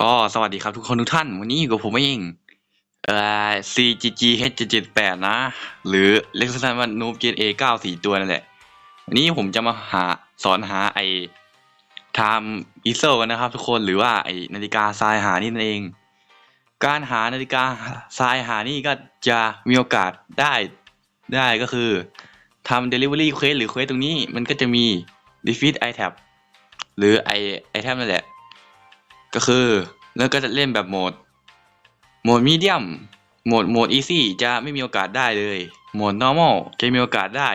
ก็สวัสดีครับทุกคนทุกท่าน วันนี้อยู่กับผมเองเอ่อ CGG H778 นะ หรือเรียกสันว่า Noob Gen A 94 ตัวนั่นแหละวันนี้ผมจะมาหาสอนหาไอ้ Time Easel กันนะครับทุกคนหรือว่าไอ้นาฬิกาทรายหานี่นั่นเอง การหานาฬิกาทรายหานี่ก็จะมีโอกาสได้ได้ก็คือทำ Delivery Quest หรือ Quest ตรงนี้มันก็จะมี Defeat iTab หรือไอไอแทมนั่นแหละ ก็คือแล้วก็จะเล่นแบบโหมด โหมดมีเดียม โหมดโหมดอีซี่จะไม่มีโอกาสได้เลย โหมด normal จะมีโอกาสได้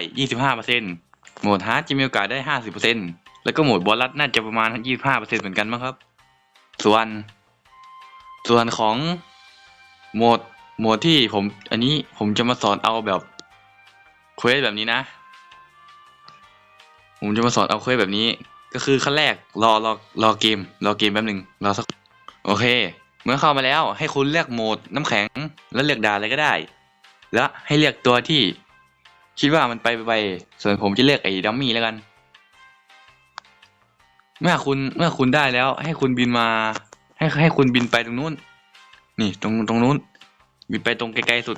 25%โหมด hard จะมีโอกาสได้ 50%แล้วก็โหมดบอลลัดน่าจะประมาณ 25%เหมือนกันมั้งครับ ส่วน ส่วนของโหมดโหมดที่ผม อันนี้ผมจะมาสอนเอาแบบเควสแบบนี้นะ ผมจะมาสอนเอาเควสแบบนี้ ก็คือขั้นแรกรอรอรอเกม รอเกมแป๊บหนึ่งรอสักโอเค เมื่อเข้ามาแล้วให้คุณเลือกโหมดน้ำแข็งแล้วเลือกด่าอะไรก็ได้ แล้วให้เลือกตัวที่ คิดว่ามันไปไปส่วนผมจะเลือกไอ้ดัมมี่แล้วกัน เมื่อคุณเมื่อคุณได้แล้ว ให้คุณบินมา ให้ให้คุณบินไปตรงนู้น นี่ตรงตรงนู้น บินไปตรงไกลๆสุด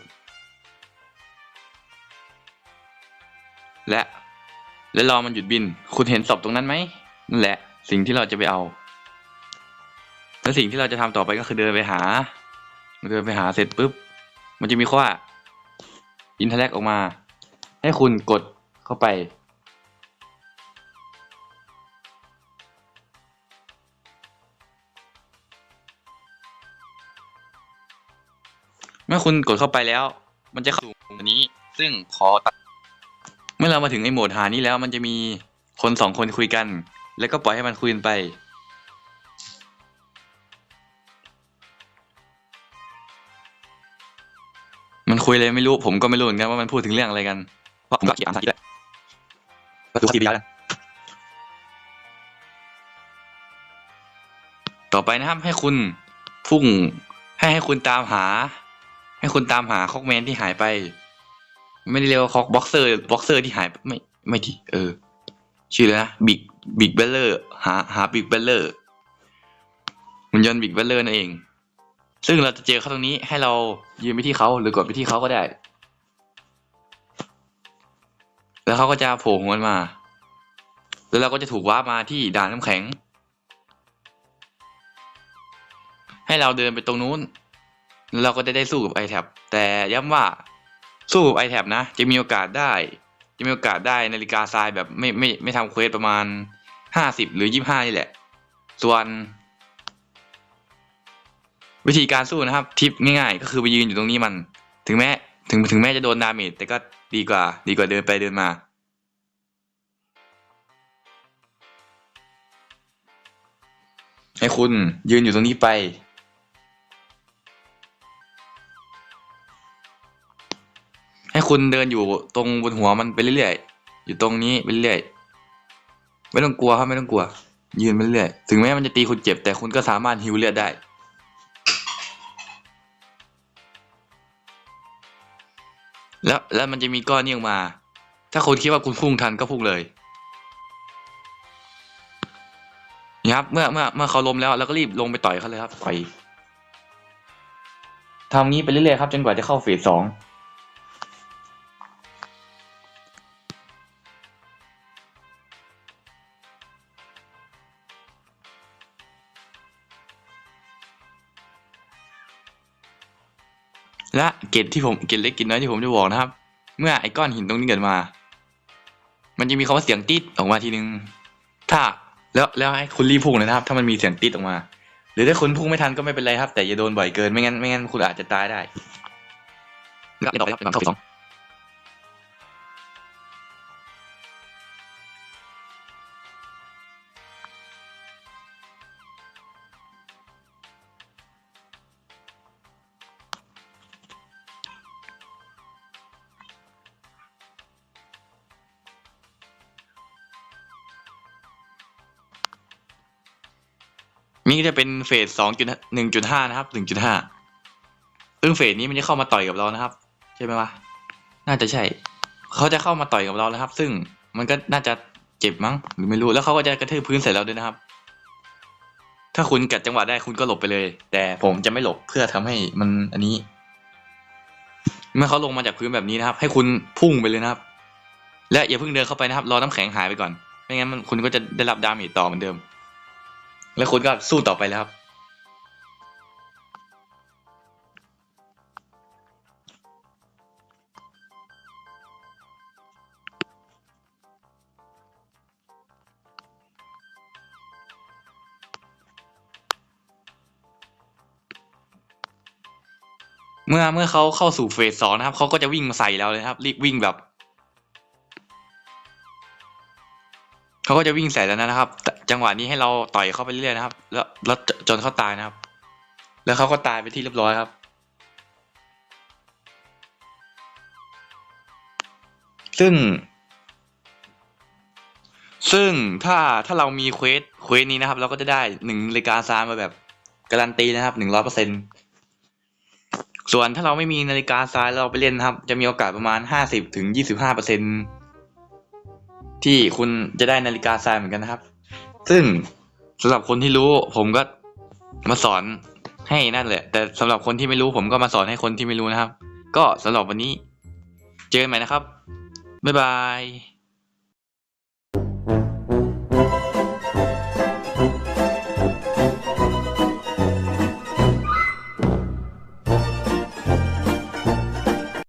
และ แล้วรอมันหยุดบิน คุณเห็นศพตรงนั้นไหมนั่นแหละ สิ่งที่เราจะไปเอา แล้วสิ่งที่เราจะทำต่อไปก็คือเดินไปหา เดินไปหาเสร็จปุ๊บ มันจะมีข้ออินเทอร์แลกออกมา ให้คุณกดเข้าไป เมื่อคุณกดเข้าไปแล้ว มันจะเข้าสู่นี้ ซึ่งขอตัด เมื่อเรามาถึงไอ้โหมดหานี้แล้ว มันจะมีคนสองคนคุยกัน แล้วก็ปล่อยให้มันคุยกันไป มันคุยอะไรไม่รู้ผมก็ไม่รู้เหมือนกันว่ามันพูดถึงเรื่องอะไรกันเพราะผมก็เขียนอ่านภาษาอังกฤษด้วยก็คือข้อทีเดียวกันต่อไปนะครับให้คุณพุ่งให้ให้คุณตามหา ให้คุณตามหาคอกแมนที่หายไป ไม่ได้เรียกว่าคอกบ็อกเซอร์บ็อกเซอร์ที่หายไม่ไม่ดีเออ ชื่ออะไรนะบิ๊กบิ๊กเบลเลอร์หาหาบิ๊กเบลเลอร์มันยนต์บิ๊กเบลเลอร์นั่นเอง ซึ่งเราจะเจอเขาตรงนี้ให้เรายืนไปที่เขาหรือกดไปที่เขาก็ได้ แล้วเขาก็จะโผล่หัวมา แล้วเราก็จะถูกว้ามาที่ด่านน้ำแข็ง ให้เราเดินไปตรงนู้น เราก็จะได้สู้กับไอแท็บแต่ย้ำว่า สู้กับไอแท็บนะ จะมีโอกาสได้ จะมีโอกาสได้นาฬิกาทรายแบบไม่ไม่ไม่ทำเควสประมาณห้าสิบหรือยี่ห้านี่แหละ ส่วน วิธีการสู้นะครับ ทิปง่ายๆ ก็คือไปยืนอยู่ตรงนี้มัน ถึงแม้ถึงถึงแม้จะโดนดาเมจแต่ก็ดีกว่า ดีกว่าเดินไปเดินมาให้คุณยืนอยู่ตรงนี้ไป คุณเดินอยู่ตรงบนหัวมันไปเรื่อยๆ อยู่ตรงนี้ไปเรื่อยๆไม่ต้องกลัวครับไม่ต้องกลัว ยืนไปเรื่อยๆถึงแม้มันจะตีคุณเจ็บแต่คุณก็สามารถฮิวเลือดได้แล้วแล้วมันจะมีก้อนนี้ออกมา ถ้าคุณคิดว่าคุณพุ่งทันก็พุ่งเลยนี่ครับเมื่อเมื่อเมื่อเขาล้มแล้วเราก็รีบลงไปต่อยเขาเลยครับต่อยทำงี้ไปเรื่อยๆครับจนกว่าจะเข้าเฟสสอง และเกตที่ผมเกตเล็กเกตน้อยที่ผมจะบอกนะครับ เมื่อไอ้ก้อนหินตรงนี้เกิดมา มันจะมีคำว่าเสียงติดออกมาทีนึง ถ้าแล้วแล้วให้คุณรีบพุ่งนะครับ ถ้ามันมีเสียงติดออกมา หรือถ้าคุณพุ่งไม่ทันก็ไม่เป็นไรครับ แต่อย่าโดนบ่อยเกินไม่งั้นไม่งั้นคุณอาจจะตายได้แล้วต่อไปครับเป็นเข้าไปสอง นี่จะเป็นเฟสสองจุดหนึ่งจุดห้านะครับหนึ่งจุดห้าซึ่งเฟสนี้มันจะเข้ามาต่อยกับเรานะครับ ใช่ไหมวะน่าจะใช่ เขาจะเข้ามาต่อยกับเราแล้วครับ ซึ่งมันก็น่าจะเจ็บมั้งหรือไม่รู้แล้วเขาก็จะกระทืบพื้นใส่เราด้วยนะครับ ถ้าคุณกัดจังหวะได้คุณก็หลบไปเลย แต่ผมจะไม่หลบเพื่อทำให้มันอันนี้ เมื่อเขาลงมาจากพื้นแบบนี้นะครับ ให้คุณพุ่งไปเลยนะครับ และอย่าเพิ่งเดินเข้าไปนะครับ รอน้ำแข็งหายไปก่อนไม่งั้นมันคุณก็จะได้รับดาเมจต่อเหมือนเดิม แล้วคุณก็สู้ต่อไปแล้วครับเมื่อเมื่อเขาเข้าสู่เฟสสองนะครับเขาก็จะวิ่งมาใส่เราเลยครับรีบวิ่งแบบ เขาก็จะวิ่งใส่แล้วนะครับ จังหวะนี้ให้เราต่อยเข้าไปเรื่อยๆนะครับ แล้วแล้วจนเขาตายนะครับ แล้วเขาก็ตายไปที่เรียบร้อยครับ ซึ่ง ซึ่งถ้าถ้าเรามีเควสเควสนี้นะครับ เราก็จะได้หนึ่งรายการซามมาแบบการันตีนะครับหนึ่งร้อยเปอร์เซ็นส่วนถ้าเราไม่มีนาฬิกาทรายเราไปเล่นนะครับ จะมีโอกาสประมาณห้าสิบถึง ที่คุณจะได้นาฬิกาทรายเหมือนกันนะครับ ซึ่งสำหรับคนที่รู้ผมก็มาสอนให้นั่นแหละ แต่สำหรับคนที่ไม่รู้ผมก็มาสอนให้คนที่ไม่รู้นะครับ ก็สำหรับวันนี้ เจอกันใหม่นะครับ บ๊ายบาย